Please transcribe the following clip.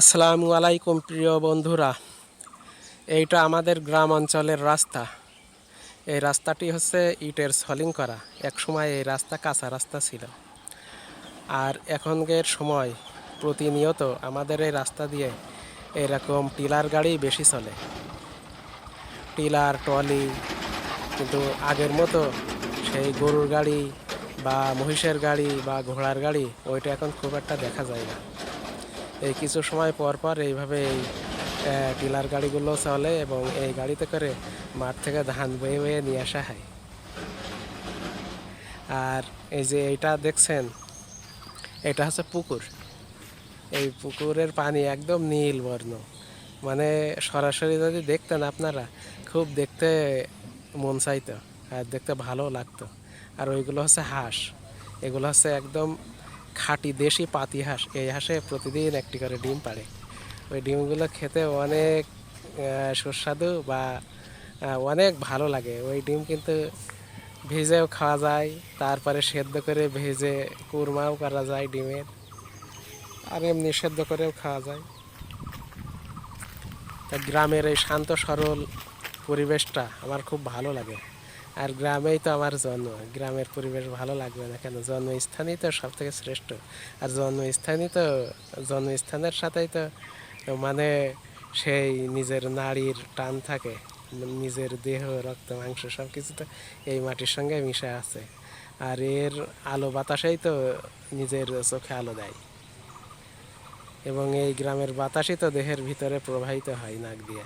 আসসালামু আলাইকুম, প্রিয় বন্ধুরা। এইটা আমাদের গ্রাম অঞ্চলের রাস্তা। এই রাস্তাটি হচ্ছে ইটের সলিং করা। এক সময় এই রাস্তা কাঁচা রাস্তা ছিল। আর এখনকার সময় প্রতিনিয়ত আমাদের এই রাস্তা দিয়ে এরকম টিলার গাড়ি বেশি চলে। টিলার, ট্রলি, কিন্তু আগের মতো সেই গরুর গাড়ি বা মহিষের গাড়ি বা ঘোড়ার গাড়ি, ওইটা এখন খুব একটা দেখা যায় না। এই কিছু সময় পর পর এইভাবে এই টিলার গাড়িগুলো চলে এবং এই গাড়িতে করে মাঠ থেকে ধান বয়ে বয়ে নিয়ে আসা হয়। আর এই যে এইটা দেখছেন, এটা হচ্ছে পুকুর। এই পুকুরের পানি একদম নীল বর্ণ মানে সরাসরি যদি দেখতেন আপনারা, খুব দেখতে মন চাইতো আর দেখতে ভালো লাগতো। আর ওইগুলো হচ্ছে হাঁস। এগুলো হচ্ছে একদম খাঁটি দেশি পাতি হাঁস, এই হাঁসে প্রতিদিন একটি করে ডিম পাড়ে। ওই ডিমগুলো খেতে অনেক সুস্বাদু বা অনেক ভালো লাগে। ওই ডিম কিন্তু ভেজেও খাওয়া যায়, তারপরে সেদ্ধ করে ভেজে কুরমাও করা যায় ডিমের, আর এমনি সেদ্ধ করেও খাওয়া যায়। তা গ্রামের এই শান্ত সরল পরিবেশটা আমার খুব ভালো লাগে। আর গ্রামেই তো আমার জন্ম। গ্রামের পরিবেশ ভালো লাগবে না কেন? জন্মস্থানই তো সব থেকে শ্রেষ্ঠ। আর জন্মস্থানই তো, জন্মস্থানের সাথেই তো মানে সেই নিজের নারীর টান থাকে, নিজের দেহ, রক্ত, মাংস সব কিছু তো এই মাটির সঙ্গে মিশে আছে। আর এর আলো বাতাসেই তো নিজের চোখে আলো দেয়। এবং এই গ্রামের বাতাসই তো দেহের ভিতরে প্রবাহিত হয় নাক দিয়ে।